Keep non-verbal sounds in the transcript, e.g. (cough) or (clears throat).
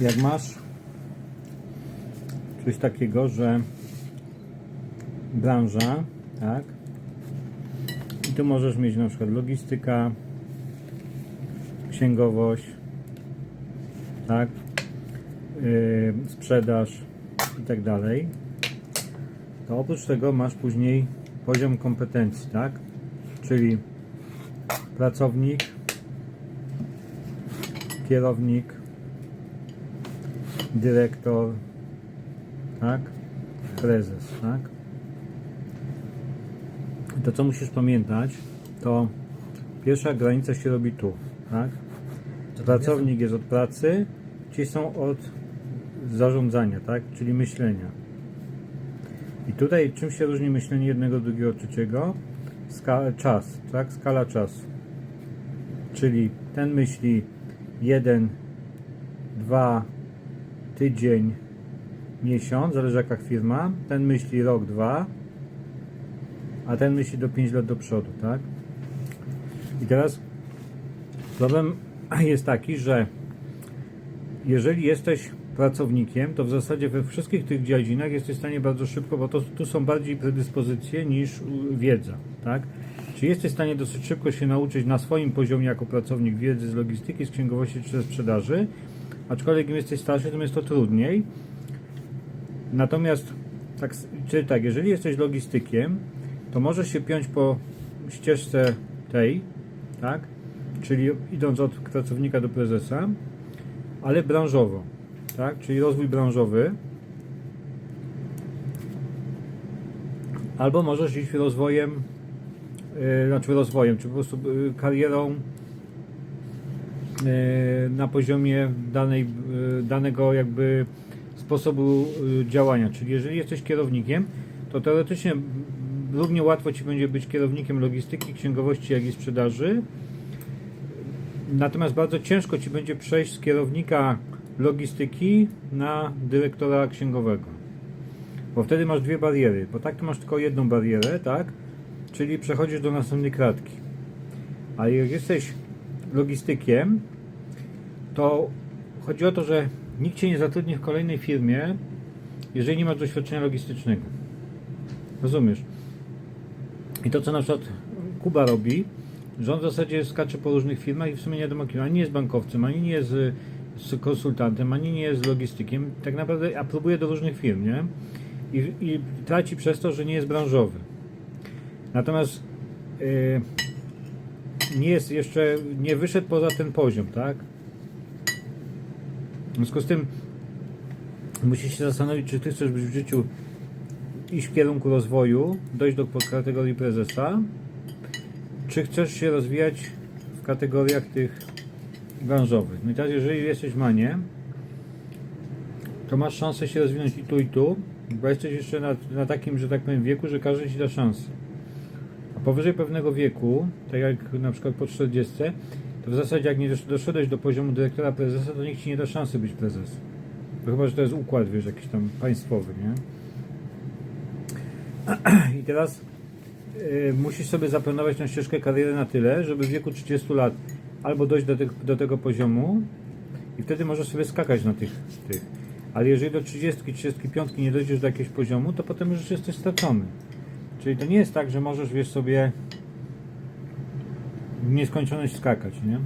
Jak masz coś takiego, że branża, tak? I tu możesz mieć na przykład logistyka, księgowość, tak? Yy, sprzedaż i tak dalej. To oprócz tego masz później poziom kompetencji, tak? Czyli pracownik, kierownik, dyrektor, tak? Prezes, tak? To co musisz pamiętać, to pierwsza granica się robi tu, tak? Pracownik jest od pracy, ci są od zarządzania, tak? Czyli myślenia. I tutaj czym się różni myślenie jednego, drugiego, trzeciego? Ska czas, tak? Skala czasu. Czyli ten myśli jeden, dwa, tydzień, miesiąc, zależy jaka firma. Ten myśli rok, dwa, a ten myśli do 5 lat do przodu, tak? I teraz problem (clears throat) jest taki, że jeżeli jesteś pracownikiem, to w zasadzie we wszystkich tych dziedzinach jesteś w stanie bardzo szybko, bo to, tu są bardziej predyspozycje niż wiedza, tak? Czyli jesteś w stanie dosyć szybko się nauczyć na swoim poziomie jako pracownik wiedzy z logistyki, z księgowości czy ze sprzedaży, aczkolwiek im jesteś starszy, tym jest to trudniej. Natomiast, tak, czyli tak, jeżeli jesteś logistykiem, to możesz się piąć po ścieżce tej, tak? Czyli idąc od pracownika do prezesa, ale branżowo, tak? Czyli rozwój branżowy. Albo możesz iść rozwojem, yy, znaczy rozwojem, czy po prostu yy, karierą na poziomie danej, yy, danego jakby sposobu yy, działania. Czyli jeżeli jesteś kierownikiem, to teoretycznie równie łatwo Ci będzie być kierownikiem logistyki, księgowości, jak i sprzedaży. Natomiast bardzo ciężko Ci będzie przejść z kierownika logistyki na dyrektora księgowego. Bo wtedy masz dwie bariery. Bo tak masz tylko jedną barierę, tak? Czyli przechodzisz do następnej klatki. Ale jak jesteś logistykiem, to chodzi o to, że nikt Cię nie zatrudni w kolejnej firmie, jeżeli nie masz doświadczenia logistycznego. Rozumiesz? I to, co na przykład Kuba robi, że on w zasadzie skacze po różnych firmach i w sumie nie wiadomo kim, ani nie jest bankowcem, ani nie jest konsultantem, ani nie jest logistykiem. Tak naprawdę aprobuje do różnych firm, nie? I, i traci przez to, że nie jest branżowy. Natomiast y, nie jest jeszcze, nie wyszedł poza ten poziom, tak? W związku z tym musisz się zastanowić, czy ty chcesz być w życiu iść w kierunku rozwoju, dojść do kategorii prezesa, czy chcesz się rozwijać w kategoriach tych branżowych. No i teraz jeżeli jesteś manie, to masz szansę się rozwinąć i tu i tu, bo jesteś jeszcze na, na takim, że tak powiem, wieku, że każdy ci da szansę. Powyżej pewnego wieku, tak jak na przykład po 40, to w zasadzie jak nie dosz- doszedłeś do poziomu dyrektora prezesa, to nikt ci nie da szansy być prezesem. To chyba, że to jest układ, wiesz, jakiś tam państwowy, nie? (clears throat) I teraz y, musisz sobie zaplanować tę ścieżkę kariery na tyle, żeby w wieku 30 lat albo dojść do, tych, do tego poziomu i wtedy możesz sobie skakać na tych, tych. Ale jeżeli do 30, 35 nie dojdziesz do jakiegoś poziomu, to potem już jesteś stracony. Czyli to nie jest tak, że możesz wiesz sobie w nieskończoność skakać, nie?